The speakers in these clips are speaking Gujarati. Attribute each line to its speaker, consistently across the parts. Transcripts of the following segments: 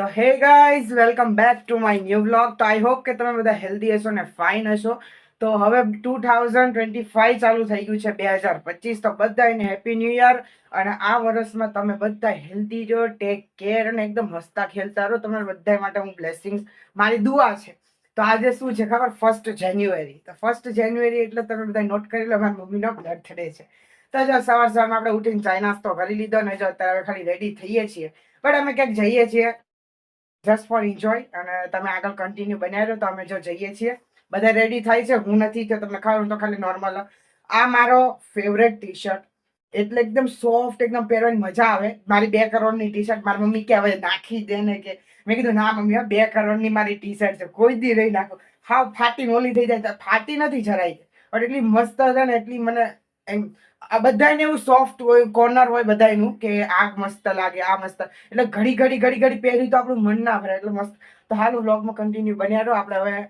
Speaker 1: તો hey guys, welcome back to my new vlog. તો આઈ હોપ કે તમે બધા હેલ્ધી હશો ને ફાઇન હશો. તો હવે ટુ થાઉઝન્ડ ટ્વેન્ટી ફાઇવ ચાલુ થઈ ગયું છે બે હજાર પચીસ. તો બધાને હેપી ન્યૂ યર. અને આ વર્ષમાં તમે બધા હેલ્ધી જો, ટેક કેર અને એકદમ હસતા ખેલતા રહો. તમારા બધા માટે હું બ્લેસિંગ્સ, મારી દુઆ છે. તો આજે શું છે ખબર? ફર્સ્ટ જાન્યુઆરી તો ફર્સ્ટ જાન્યુઆરી એટલે તમે બધા નોટ કરી લો, મારી મમ્મીનો બર્થડે છે. તો જો સવાર સવારમાં આપણે ઉઠીને ચાઇનાસ્તો કરી લીધો ને જો અત્યારે ખાલી રેડી થઈએ છીએ. બટ અમે ક્યાંક જઈએ છીએ. જસ્ટ ફોર એન્જોય અને તમે આગળ કન્ટિન્યુ બનાવી રહ્યો તો અમે જો જઈએ છીએ. બધા રેડી થાય છે? હું નથી તો તમને ખબર તો ખાલી નોર્મલ આ મારો ફેવરેટ ટી શર્ટ એટલે એકદમ સોફ્ટ એકદમ પહેરવાની મજા આવે. મારી બે કરોડની ટી શર્ટ મારી મમ્મી કે હવે નાખી દે ને કે મેં કીધું, ના મમ્મી, હા, બે કરોડની મારી ટી શર્ટ છે. કોઈ દી રહી નાખો. હાવ ફાટી ઓલી થઈ જાય ફાટી નથી જરાય. પણ એટલી મસ્ત હતા ને, એટલી મને એમ આ બધાને એવું સોફ્ટ હોય કોર્નર હોય બધાનું કે આ મસ્ત લાગે, આ મસ્ત. એટલે ઘડી ઘડી ઘડી ઘડી પહેરી તો આપણું મન ના ભરે, એટલે મસ્ત. તો હાલ વ્લોગમાં કન્ટિન્યુ બન્યા રહો. આપણે હવે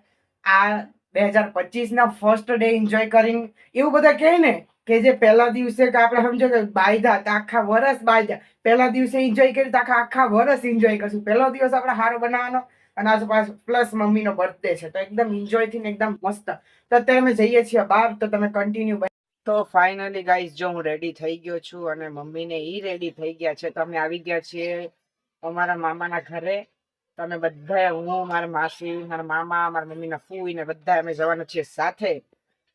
Speaker 1: આ બે હજાર પચીસના ફર્સ્ટ ડે એન્જોય કરીને, એવું બધા કહે ને કે જે પહેલા દિવસે કે આપણે સમજો કે બાયધા તો આખા વરસ બાયધા. પહેલા દિવસે એન્જોય કરી તો આખા આખા વરસ એન્જોય કરશું. પહેલો દિવસ આપણે સારો બનાવવાનો અને આજે પાછું પ્લસ મમ્મીનો બર્થડે છે. તો એકદમ એન્જોય થઈને એકદમ મસ્ત. તો અત્યારે અમે જઈએ છીએ બહાર તો તમે કન્ટિન્યુ તો ફાઇનલી ગાઈઝ જો હું રેડી થઈ ગયો છું અને મમ્મીને ઈ રેડી થઈ ગયા છે. તો અમે આવી ગયા છીએ અમારા મામાના ઘરે. તમે બધા હું, મારા માસી, મારા મામા, મારા મમ્મીના ફૂઈ ને બધા અમે જવાના છીએ સાથે.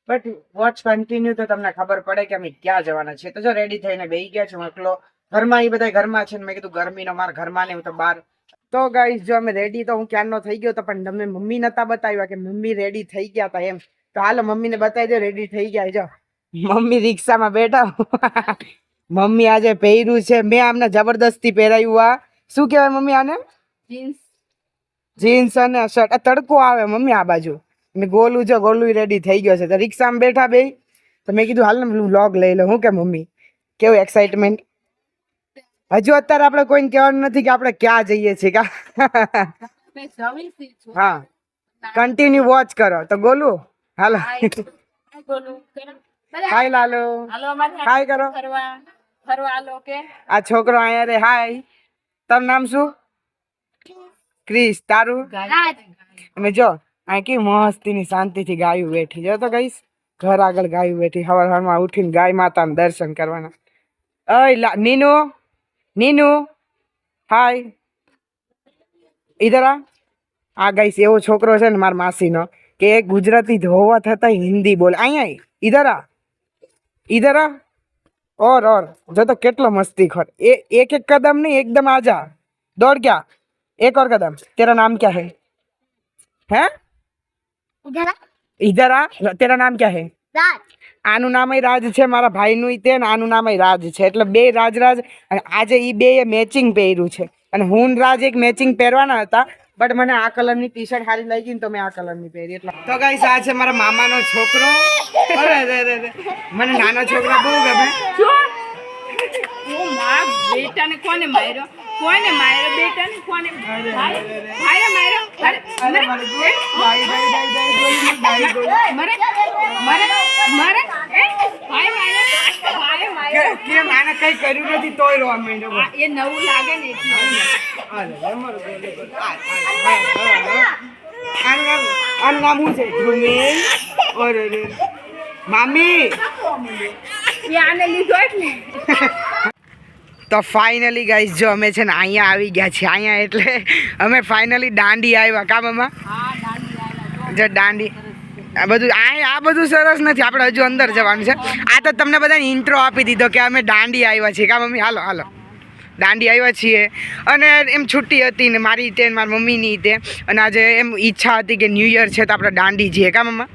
Speaker 1: બટ વોચ કન્ટિન્યુ તો તમને ખબર પડે કે અમે ક્યાં જવાના છીએ. તો જો રેડી થઈને બેસી ગયા છું એકલો ઘરમાં એ બધા ઘરમાં છે ને મેં કીધું ગરમીનો મારા ઘરમાં ને હું તો બહાર તો ગાઈઝ જો અમે રેડી, તો હું ક્યારનો થઈ ગયો તો પણ તમે મમ્મી નતા બતાવ્યા કે મમ્મી રેડી થઈ ગયા હતા એમ. તો હાલો મમ્મીને બતાવી દો, રેડી થઈ ગયા જો. મમ્મી રિક્ષામાં બેઠા મમ્મી આજે પહેર્યું છે. મેં આમને જબરદસ્તી પહેરાયું આ. શું કહેવાય મમ્મી આને?
Speaker 2: જીન્સ.
Speaker 1: અને શર્ટ. તડકો આવે મમ્મી આ બાજુ. મેં ગોલું જો ગોલું રેડી થઈ ગયો છે. તો રિક્ષામાં બેઠા બે તો મેં કીધું હાલ ને વ્લોગ લઈ લો હું કે મમ્મી કેવું એક્સાઇટમેન્ટ હજુ અત્યારે આપણે કોઈને કહેવાનું નથી કે આપણે ક્યાં જઈએ છીએ કા. હા. કન્ટિન્યુ વોચ કરો. તો ગોલું હાલો.
Speaker 2: બધા
Speaker 1: હાય લાલુ.
Speaker 2: હાલો અમારે
Speaker 1: હાય કરો.
Speaker 2: ફરવા ફરવા હાલો કે
Speaker 1: આ છોકરો અહીંયા રે હાય. તારું નામ શું? ક્રિસ તારું? અને જો આ કે મસ્તીની શાંતિથી ગાયું બેઠી. જો તો ગઈશ ઘર આગળ ગાયું બેઠી હવાર હવારમાં ઉઠીને ગાય માતાના દર્શન કરવાના. અય નીનુ? નીનુ? હાય. ઈધર આ. ગાઈસ એવો છોકરો છે ને મારા માસીનો કે ગુજરાતી હોવા થતાં હિન્દી બોલે. અહીંયા આય. ઇધર આ? ઓર ઓર. જો તો કેટલો મસ્તી ખોર. એ એક એક કદમ નહીં એકદમ આજા. દોડ ક્યા? એક ઓર કદમ. તેરા નામ ક્યાં હે? હે? ઇધર આ? તેરા નામ ક્યાં હે?
Speaker 2: રાજ.
Speaker 1: આનું નામ રાજ છે મારા ભાઈનું તે ને આનું નામ રાજ છે. એટલે બે રાજ રાજ અને આજે એ બે એ મેચિંગ પહેર્યું છે. અને હું રાજ એક મેચિંગ પહેરવાના હતા બટ મને આ કલરની ટી શર્ટ સારી લાગી ને તો મેં આ કલરની પહેરી. એટલે તો ગાઈસ આ છે મારા મામાનો છોકરો. મને નાના છોકરા બહુ ગમે.
Speaker 2: બેટાને કોને માર્યો? કોને માર્યો? બેટાને કોને માર્યો?
Speaker 1: કઈ કર્યું નથી તોય રોવા માંડ્યો
Speaker 2: એ નવું લાગે ને.
Speaker 1: આનું નામ શું છે ધ્રુમિલ ઓરે મામી
Speaker 2: આને લીધો એટલે
Speaker 1: તો ફાઇનલી ગાઈસ જો અમે છે ને અહીંયા આવી ગયા છીએ. અહીંયા એટલે અમે ફાઇનલી દાંડી આવ્યા. કા મમ્મા?
Speaker 2: દાંડી
Speaker 1: જો દાંડી. આ બધું આ આ બધું સરસ નથી. આપણે હજુ અંદર જવાનું છે. આ તો તમને બધાને ઇન્ટ્રો આપી દીધો કે અમે દાંડી આવ્યા છીએ. કા મમ્મી? હાલો હાલો. દાંડી આવ્યા છીએ. અને એમ છુટ્ટી હતી ને મારી તે મારી મમ્મીની તે. અને આજે એમ ઈચ્છા હતી કે ન્યૂ યર છે તો આપણે દાંડી જઈએ. કા મમ્મા?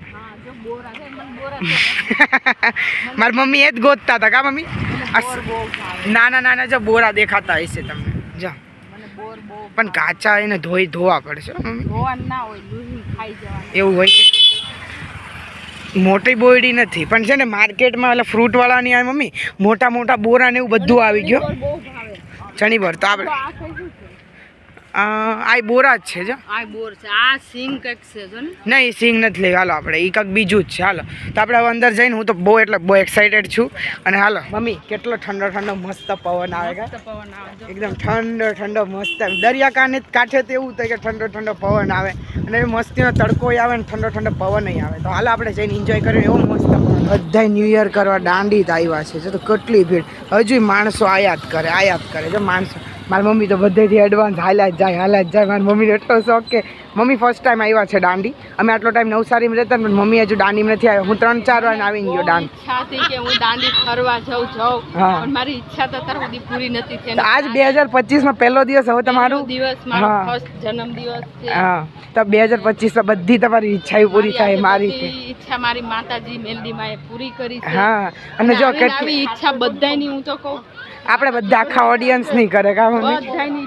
Speaker 1: મારી મમ્મી એ જ ગોતતા હતા. કા મમ્મી? નાના નાના જો બોરા દેખાતા હશે તમને. જો. પણ કાચા એને ધોઈ ધોવા પડશે એવું હોય છે? મોટી બોયડી નથી પણ છે ને માર્કેટમાં ઓલા ફ્રૂટવાળાની આ મમ્મી મોટા મોટા બોરા ને એવું બધું આવી ગયું. ચણી ભર આપણે
Speaker 2: આ
Speaker 1: બોરા જ છે જો.
Speaker 2: આ બોર છે. આ સિંગ કંઈક છે જો ને.
Speaker 1: નહીં સિંગ નથી લેવી. હાલો આપણે એ કંઈક બીજું જ છે. હાલો. તો આપણે હવે અંદર જઈને હું તો બહુ એટલે બહુ એક્સાઇટેડ છું. અને હાલો મમ્મી કેટલો ઠંડો ઠંડો મસ્ત પવન આવે
Speaker 2: પવન આવે
Speaker 1: એકદમ ઠંડો ઠંડો મસ્ત. એમ દરિયા કાંઠે તેવું થાય કે ઠંડો ઠંડો પવન આવે. અને મસ્તીનો તડકો આવે ને ઠંડો ઠંડો પવન આવે. તો હાલ આપણે જઈને એન્જોય કરીએ એવો મસ્ત બધા ન્યૂ યર કરવા દાંડી જ આવ્યા છે. જો તો કેટલી ભીડ. હજુ માણસો આયાત કરે આયાત કરે. જો માણસો મારી મમ્મી તો બધેથી એડવાન્સ હાલ્યા જ જાય હાલ્યા જ જાય. મારી મમ્મીને એટલો શોખ કે મમ્મી ફર્સ્ટ ટાઈમ આવ્યા છે દાંડી. અમે આટલો ટાઈમ નવસારીમાં રહેતા પણ મમ્મી હજુ દાંડીમાં નથી આવ્યા. હું ત્રણ ચાર વાર આવી ગયો દાંડ.
Speaker 2: ઈચ્છા હતી કે હું દાંડી ફરવા જાઉં જાઉં. પણ મારી ઈચ્છા તો અત્યાર સુધી પૂરી નથી થઈ.
Speaker 1: આજ બે હજાર પચીસમાં પહેલો દિવસ હવે તમારું?
Speaker 2: દિવસ મારો. ફર્સ્ટ જન્મ દિવસ છે.
Speaker 1: હા. તો બે હજાર પચીસમાં બધી તમારી ઈચ્છાઓ પૂરી થાય મારી
Speaker 2: ઈચ્છા મારી માતાજી મેલડી એ પૂરી કરી છે.
Speaker 1: હા. અને જો કેટલી
Speaker 2: ઈચ્છા બધાયની હું તો કહું
Speaker 1: આપણે બધા આખા ઓડિયન્સ નહીં કરે કા મમ્મી.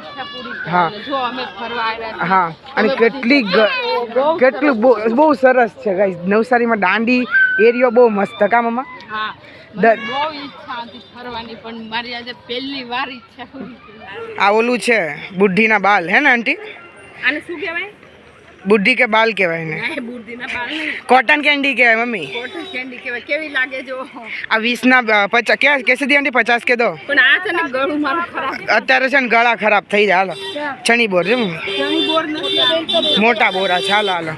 Speaker 1: હા.
Speaker 2: અને જો અમે ફરવા આવ્યા છીએ.
Speaker 1: હા. અને કેટલી
Speaker 2: બહુ
Speaker 1: કેટલું બહુ સરસ છે ગાઈસ નવસારીમાં દાંડી એરિયો બહુ મસ્ત કા મમ્મા?
Speaker 2: હા.
Speaker 1: દર-
Speaker 2: મને બહુ ઈચ્છા હતી ફરવાની પણ મારી આજે પહેલી વાર ઈચ્છા પૂરી થઈ.
Speaker 1: આ ઓલું છે બુઢીના બાલ હે ને આંટી?
Speaker 2: આને શું કહેવાય?
Speaker 1: બુઢી કે બાલ કહેવાય ને
Speaker 2: ના બાલ
Speaker 1: કોટન કેન્ડી કહેવાય મમ્મી.
Speaker 2: કોટન કેન્ડી કહેવાય. કેવી લાગે જો?
Speaker 1: આ વીસના પચાસ કે કેસે દી આંટી? પચાસ કે દો?
Speaker 2: પણ આ છે ને ગળું મારું ખરાબ.
Speaker 1: અત્યારે છે ને ગળા ખરાબ થઈ જાય હાલો. ચણી બોર છે મમ્મી
Speaker 2: બોર નથી
Speaker 1: મોટા બોરા છે હાલો હાલો.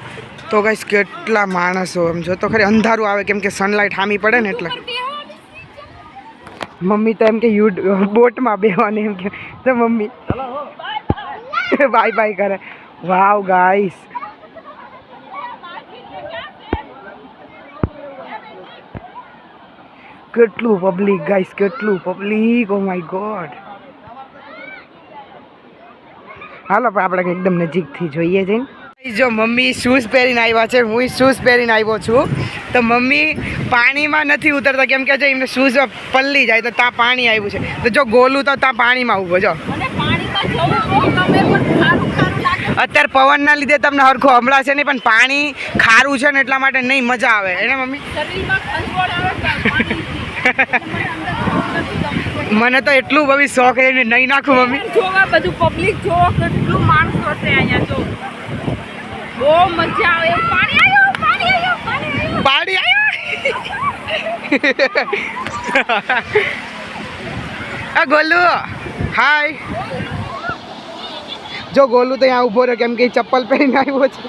Speaker 1: તો ગાઈસ કેટલા માણસો એમ જો તો ખરી અંધારું આવે કેમ કે સનલાઇટ હામી પડે ને એટલે. મમ્મી તો એમ કે યુ બોટમાં બેવાની એમ કે તો મમ્મી. બાય બાય કરે. વાવ ગાઈસ કેટલું પબ્લિક ગાઈસ કેટલું પબ્લિક ઓ માય ગોડ હાલો પણ આપણે એકદમ નજીકથી જોઈએ જઈને જો મમ્મી શૂઝ પહેરીને આવ્યા છે હું શૂઝ પહેરીને આવ્યો છું. તો મમ્મી પાણીમાં નથી ઉતરતા કેમ કે જો એમને શૂઝ પલ્લી જાય તો ત્યાં પાણી આવ્યું છે. તો જો ગોલું તો ત્યાં પાણીમાં ઊભો જો.
Speaker 2: મને પાણીમાં જવું બહુ ગમે પણ ખારું ખારું લાગે
Speaker 1: અત્યારે પવનના લીધે તમને હરખું હમણાં છે નહીં પણ પાણી ખારું છે ને એટલા માટે નહીં મજા આવે. એને મમ્મી? મને તો એટલું બધી શોખ છે ને નહીં નાખું મમ્મી.
Speaker 2: જોવા બધું પબ્લિક જોવો કેટલું માણસો છે અહીંયા જો. બહુ મજા આવે. એવું પાણી આવ્યો પાણી આવ્યો પાણી આવ્યો
Speaker 1: આ ગોલુ હાય. જો ગોલુ તો અહીંયા ઊભો રહ્યો કેમ કે ચપ્પલ પહેરીને આવ્યો છે.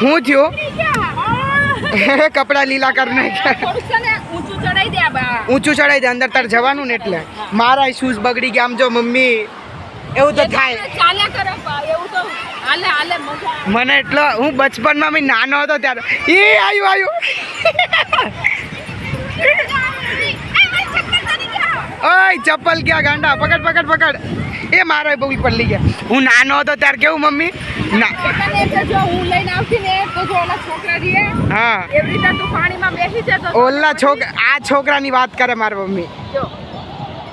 Speaker 1: હું થયો? કપડા લીલા કરી નાખ્યા.
Speaker 2: થોડુંક છે ને ઊંચું ચડાઈ દે
Speaker 1: અંદર તાર જવાનું ને એટલે. મારા શૂઝ બગડી ગયા આમ જો મમ્મી એવું તો થાય. મને એટલો હું બચપનમાં નાનો હતો ત્યારે. એ આવ્યું આવ્યું ઓય ચપ્પલ ક્યાં ગાંડા? પકડ પકડ પકડ. એ મારા બહુ પલ્લી ગયા. હું નાનો હતો ત્યારે કેવું મમ્મી? ના.
Speaker 2: હું ઓલા છોકરા
Speaker 1: હા.
Speaker 2: તું પાણીમાં બેસી
Speaker 1: ઓલા છોકરા આ છોકરાની વાત કરે મારી મમ્મી.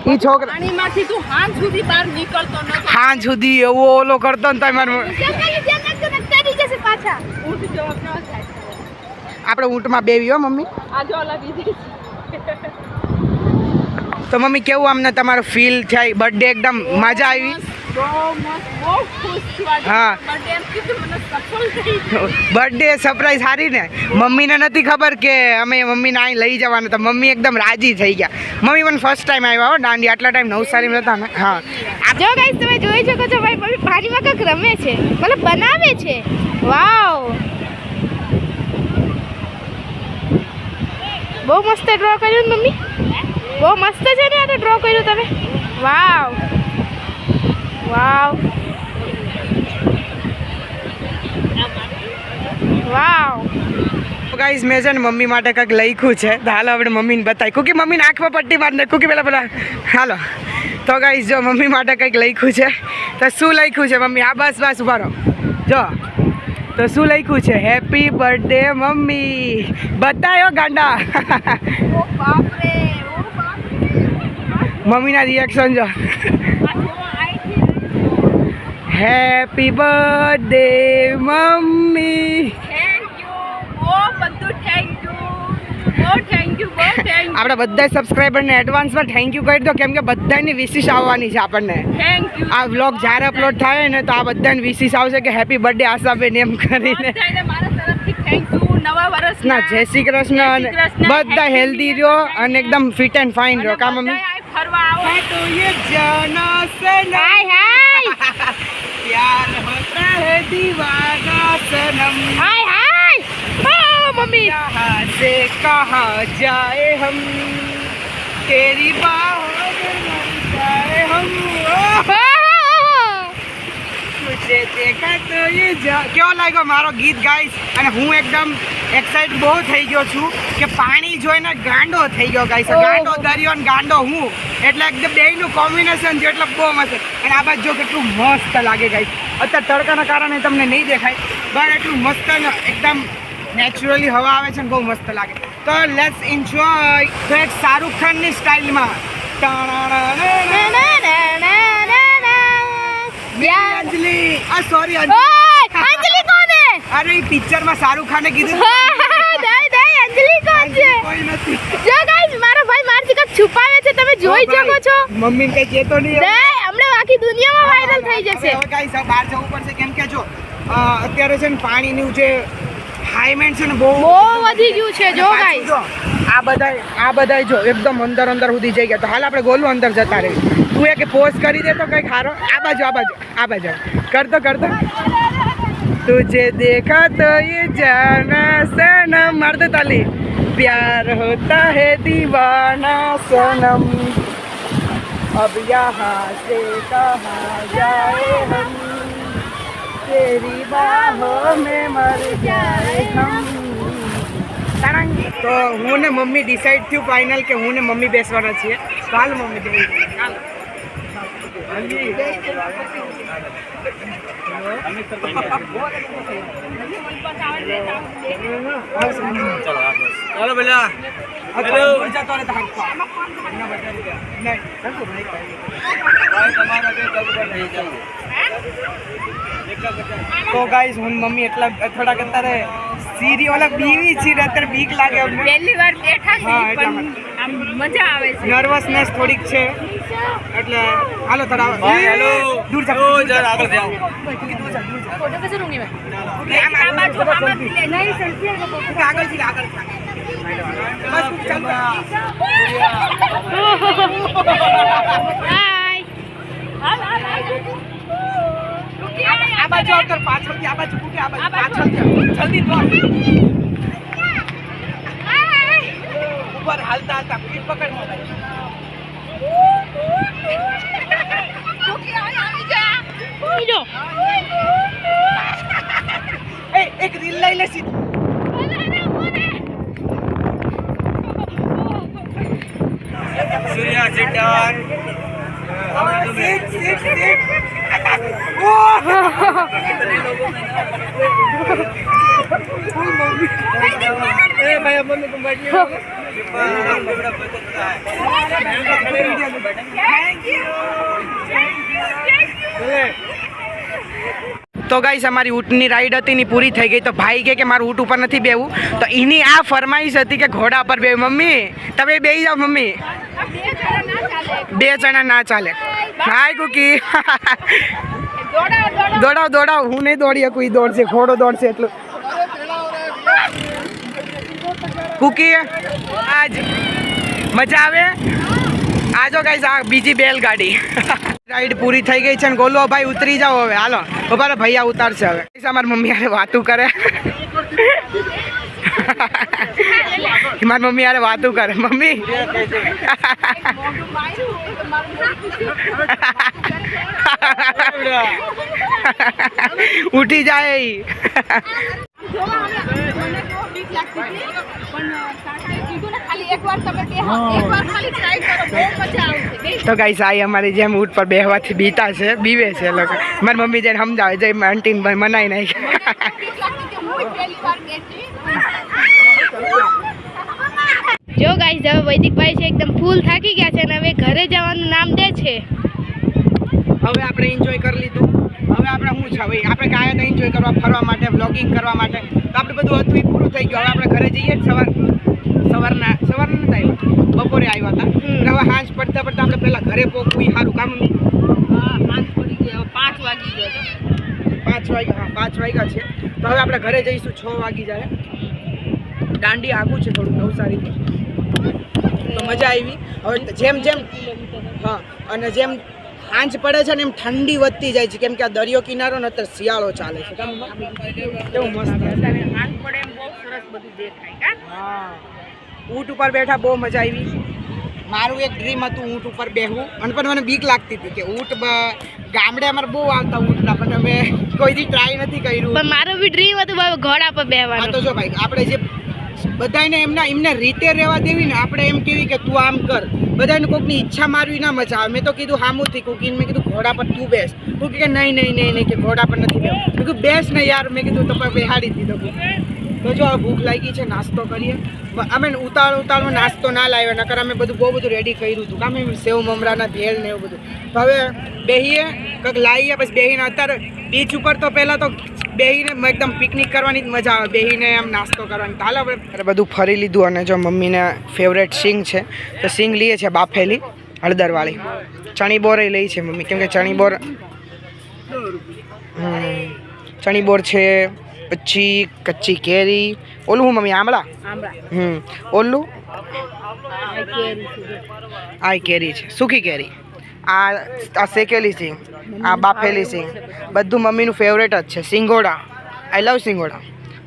Speaker 1: એ છોકરા
Speaker 2: પાણીમાંથી તું સુધી બહાર નીકળતો નતો
Speaker 1: હાં સુધી એવો ઓલો કરતો ને તો મારી
Speaker 2: ઊંટ જેવો
Speaker 1: આપણે ઊંટમાં બેવી હો મમ્મી.
Speaker 2: આ જો ઓલા બીજી
Speaker 1: તો મમ્મી કેવું આમને તમારું ફીલ થાય? બર્થડે એકદમ મજા આવી. હા.
Speaker 2: બર્થડે
Speaker 1: સરપ્રાઈઝ સારી ને? મમ્મીને નથી ખબર કે અમે મમ્મીને અહીં લઈ જવાના તો મમ્મી એકદમ રાજી થઈ ગયા. મમ્મી પણ ફર્સ્ટ ટાઈમ આવ્યા હો દાંડી આટલા ટાઈમ નવસારી હતા ને? હા.
Speaker 3: જો ગાઈસ તમે જોઈ શકો છો ભાઈ મમ્મી પાણીમાં કંઈક રમે છે. મતલબ બનાવે છે. વાવ બહુ મસ્ત ડ્રો કર્યું મમ્મી? બહુ મસ્ત છે ને આ તો ડ્રો કર્યું તમે. વાવ વાવ વાવ
Speaker 1: ગાઈઝ મેં છે ને મમ્મી માટે કંઈક લખ્યું છે. તો હાલો આપણે મમ્મીને બતાવી કુકી મમ્મીને આંખમાં પટ્ટી મારી દે કુકી પેલા પેલા. હાલો. તો ગાઈઝ જો મમ્મી માટે કંઈક લખ્યું છે. તો શું લખ્યું છે મમ્મી? આ બસ બસ ઊભા રહો. જો. તો શું લખ્યું છે? Happy birthday mummy. બતાયો ગાંડા. મમ્મીના રિએક્શન જો.
Speaker 2: Happy birthday mummy.
Speaker 1: આપણા બધા સબસ્ક્રાઈબરને એડવાન્સમાં થેન્ક યુ કહી દો. કેમ કે બધાની વિશિસ આવવાની છે આપણને. આ વ્લોગ જ્યારે અપલોડ થાય ને તો આ બધાને વિશિસ આવશે કે હેપી બર્થડે આશાબેન એમ કરીને. ના જય શ્રી કૃષ્ણ. બધા હેલ્ધી રહ્યો અને એકદમ ફિટ એન્ડ ફાઇન રહ્યો. કા મમ્મી?
Speaker 2: ફરવા આવો.
Speaker 1: તો યે જાના સે
Speaker 3: હાય હાય.
Speaker 1: પ્યાર હોતા હે દીવાના સનમ.
Speaker 3: હાય હાય. મમ્મી.
Speaker 1: યહાં સે કહા જાએ હમ. તેરી બાહોં में મર જાએ હમ કેવો લાગ્યો મારો ગીત ગાઈશ અને હું એકદમ એક્સાઇટ બહુ થઈ ગયો છું કે પાણી જોઈને ગાંડો થઈ ગયો
Speaker 3: ગાઈશ.
Speaker 1: ગાંડો દરિયો ને ગાંડો હું. એટલે એકદમ બેયનું કોમ્બિનેશન છે એટલે બહુ મસ્ત. અને આ બાજુ જો કેટલું મસ્ત લાગે ગાઈશ અત્યારે તડકાના કારણે તમને નહીં દેખાય બટ એટલું મસ્ત ને એકદમ નેચરલી હવા આવે છે ને બહુ મસ્ત લાગે. તો લેટ્સ એન્જોય તો એક શાહરુખ ખાનની સ્ટાઇલમાં
Speaker 3: યાર
Speaker 1: અંજલિ આ સોરી
Speaker 3: ઓય અંજલિ કોણ હે?
Speaker 1: અરે એ પિક્ચરમાં શાહરુખ ખાને કીધું
Speaker 3: દઈ દઈ અંજલિ કોણ છે?
Speaker 1: કોઈ નથી.
Speaker 3: જો ગાઈસ મારો ભાઈ મારથી કંઈક છુપાવે છે તમે જોઈ શકો છો.
Speaker 1: મમ્મી કઈ કેતો નહીં
Speaker 3: દઈ હમણાં આખી દુનિયામાં વાયરલ થઈ જશે.
Speaker 1: હવે ગાઈસ બહાર જવું પડશે. કેમ કે જો અત્યારે છે ને પાણીનું જે હાઈમેન્ટ છે ને બહુ
Speaker 3: બહુ વધી ગયું છે જો ગાઈસ
Speaker 1: આ બધાય આ બધાય જો એકદમ અંદર અંદર સુધી જઈ ગયા તો હાલ આપણે ગોલું અંદર જતા રહી તું એક પોઝ કરી દે તો કઈ ખારો આ બાજુ આ બાજુ આ બાજુ કરતો કરતો तुझे देखा तो ये जाना सनम मर्द ताली प्यार होता है दीवाना सनम अब यहाँ से कहाँ जाए हम तेरी बाहों में मर जाए हम તરંગ. તો હું ને મમ્મી ડિસાઈડ થયું ફાઇનલ કે હું ને મમ્મી બેસવાના છીએ. કાલ મમ્મી.
Speaker 4: ચાલો પેલા
Speaker 1: રહે તો ગાઈસ હું મમ્મી એટલા થોડાક અત્યારે સીરી ઓલા બીવી છે અત્યારે બીક લાગે
Speaker 2: પહેલી વાર બેઠા
Speaker 1: છીએ
Speaker 2: પણ આમ મજા આવે છે.
Speaker 1: નર્વસનેસ થોડીક છે. એટલે હાલો
Speaker 4: તડા હેલો.
Speaker 1: દૂર
Speaker 4: જાઓ જરા આગળ જાઓ.
Speaker 3: ફોટો કેસે રૂંગી મેં આમ
Speaker 2: આ બાજુ આમ નહીં
Speaker 1: સેલ્ફી આગળથી આગળ બસ ચાલ
Speaker 3: હાય
Speaker 2: હાલ હાલ.
Speaker 1: બાજુ આવતો પાછળથી આ બાજુ કૂકે આ બાજુ
Speaker 2: આ બાજુ.
Speaker 1: પાછળ જલ્દી દોડ ઉપર હાલતા હાલતા પીઠ પકડ મોબાઈલ
Speaker 3: બીજો
Speaker 1: એ એક રીલ લઈ લે સીધી
Speaker 4: સૂર્યા સિદ્ધાર
Speaker 1: સીટ સીટ સીટ તો ગાઈસ અમારી ઊંટની રાઈડ હતી ની પૂરી થઈ ગઈ. તો ભાઈ કે કે મારું ઊંટ ઉપર નથી બેવું તો એની આ ફરમાઈશ હતી કે ઘોડા પર બે મમ્મી, તમે બેસી જાઓ, મમ્મી. બે જણા ના ચાલે. Hi Cookie. દોડાવ દોડાવ. હું નહીં દોડી શકું એ દોડશે ઘોડો દોડશે એટલું. કુકી આજ મજા આવે? આજો કઈ આ બીજી બેલગાડી. રાઈડ પૂરી થઈ ગઈ છે ને ગોલો ભાઈ ઉતરી જાઓ હવે. હાલો રહો, ભૈયા ઉતારશે હવે. અમારી મમ્મી યારે વાતું કરે. મારી મમ્મી યાર વાતું કરે. મમ્મી. ઉઠી જાય. તો કઈ સાઈ અમારી જેમ ઊંટ પર બેહવાથી બીતા છે, બીવે છે લોકો. મારી મમ્મી જઈને સમજાવે જઈ આંટીને ભાઈ મનાઈ નાખી.
Speaker 3: જો ગાઈસ હવે વૈદિકભાઈ છે એકદમ ફૂલ થાકી ગયા છે અને હવે ઘરે જવાનું નામ દે છે.
Speaker 1: હવે આપણે એન્જોય કરી લીધું. હવે આપણે શું છે? ભાઈ આપણે કાયા હતા એન્જોય કરવા ફરવા માટે વ્લોગિંગ કરવા માટે. તો આપણે બધું હતું એ પૂરું થઈ ગયું. હવે આપણે ઘરે જઈએ જ સવાર સવારના સવારના નથી આવ્યા. બપોરે આવ્યા હતા. હવે સાંજ પડતા પડતા આપણે પહેલાં ઘરે પહોંચવું સારું કામ મમ્મી
Speaker 2: હા પાંચ પડી ગયા પાંચ વાગી ગયા
Speaker 1: પાંચ વાગ્યા હા પાંચ વાગ્યા છે. તો હવે આપણે ઘરે જઈશું. છ વાગી જાય. દાંડી આગું છે થોડું નવસારીથી. તો મજા આવી. હવે જેમ જેમ હા અને જેમ સાંજ પડે છે ને એમ ઠંડી વધતી જાય છે. કેમ કે આ દરિયો કિનારો ને અત્યારે શિયાળો ચાલે છે. કેવું મસ્ત ઊંટ ઉપર બેઠા બહુ મજા આવી. મારું એક ડ્રીમ હતું ઊંટ ઉપર બેહવું. અને પણ મને બીક લાગતી હતી કે ઊંટ ગામડે અમારે બહુ આવતા ઊંટના પણ અમે કોઈથી ટ્રાય નથી કર્યું.
Speaker 3: પણ મારો બી ડ્રીમ હતું ઘોડા પર બેહવાનું
Speaker 1: તો જો ભાઈ આપણે જે બધાને એમના એમને રીતે રહેવા દેવી ને આપણે એમ કેવી કે તું આમ કર. બધાને કોકની ઈચ્છા મારવી ના મજા આવે. મેં તો કીધું હામુથી કુકીને મેં કીધું, ઘોડા પર તું બેસ. કુકી કે, નહીં નહીં નહીં નહીં, કે ઘોડા પર નથી બેસ મેં કીધું, બેસ ને યાર. મેં કીધું, તો પણ બેહાડી દીધો તો જો, આ ભૂખ લાગી છે, નાસ્તો કરીએ. અમે ઉતાળ ઉતાળમાં નાસ્તો ના લાવ્યો, નકર અમે બધું બહુ બધું રેડી કર્યું હતું. કામ સેવ મમરાના ભેળ ને એવું બધું. હવે બેહીએ, કંઈક લાવીએ, પછી બેહીને અત્યારે બીચ ઉપર તો પહેલાં તો બેહીને એકદમ પિકનિક કરવાની જ મજા આવે. બેહીને આમ નાસ્તો કરવાની. હાલ આપણે બધું ફરી લીધું અને જો મમ્મીને ફેવરેટ સિંગ છે, તો સિંગ લઈએ છે બાફેલી, હળદરવાળી. ચણી બોર લઈ છે મમ્મી. કેમ કે ચણી બોર ચણી બોર છે પછી કચ્ચી કેરી. ઓલું હું મમ્મી આમળા હમ. ઓલું?
Speaker 2: આ કેરી છે
Speaker 1: આ કેરી છે. સૂકી કેરી. આ આ શેકેલી સિંગ આ બાફેલી સિંગ બધું મમ્મીનું ફેવરેટ જ છે. સિંગોડા. આઈ લવ સિંગોડા.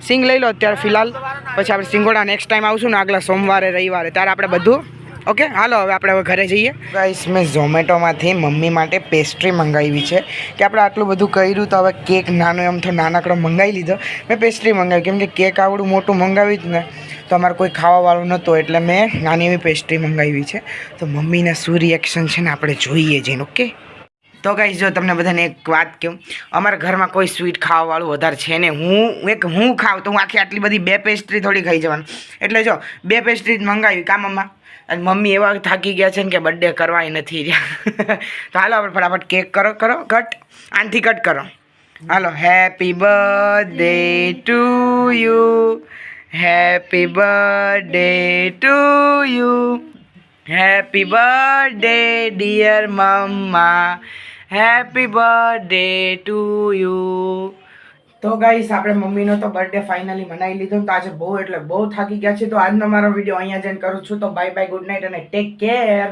Speaker 1: સિંગ લઈ લો અત્યારે ફિલહાલ. પછી આપણે સિંગોડા નેક્સ્ટ ટાઈમ આવશું ને આગલા સોમવારે રવિવારે. ત્યારે આપણે બધું ઓકે, હાલો, હવે આપણે હવે ઘરે જઈએ. ગાઈસ મેં ઝોમેટોમાંથી મમ્મી માટે પેસ્ટ્રી મંગાવી છે. કે આપણે આટલું બધું કર્યું તો હવે કેક નાનો એમ તો નાનકડો મંગાવી લીધો. મેં પેસ્ટ્રી મંગાવી, કેમ કે કેક આવડું મોટું મંગાવી જ ને. તો અમારે કોઈ ખાવાવાળું નહોતું, એટલે મેં નાની એવી પેસ્ટ્રી મંગાવી છે. તો મમ્મીના શું રિએક્શન છે ને આપણે જોઈએ જઈને, ઓકે? તો ગાઈસ જો તમને બધાને એક વાત કહું, અમારા ઘરમાં કોઈ સ્વીટ ખાવાવાળું વધારે છે ને હું એક હું ખાઉં તો હું આખી આટલી બધી બે પેસ્ટ્રી થોડી ખાઈ જવાનું. એટલે જો, બે પેસ્ટ્રી જ મંગાવી કામ મમ્મા? અને મમ્મી એવા થાકી ગયા છે ને કે બર્થડે કરવાય નથી રહ્યા. તો હાલો આપણે ફટાફટ કેક કરો કરો કટ આનથી કટ કરો. હાલો happy birthday to you happy birthday to you happy birthday dear mamma happy birthday to you તો ગાઈસ આપણે મમ્મીનો તો બર્થડે ફાઇનલી મનાવી લીધો તો આજે બહુ એટલે બહુ થાકી ગયા છે તો આજનો મારો વીડિયો અહીંયા જઈને કરું છું. તો બાય બાય ગુડ નાઇટ અને ટેક કેર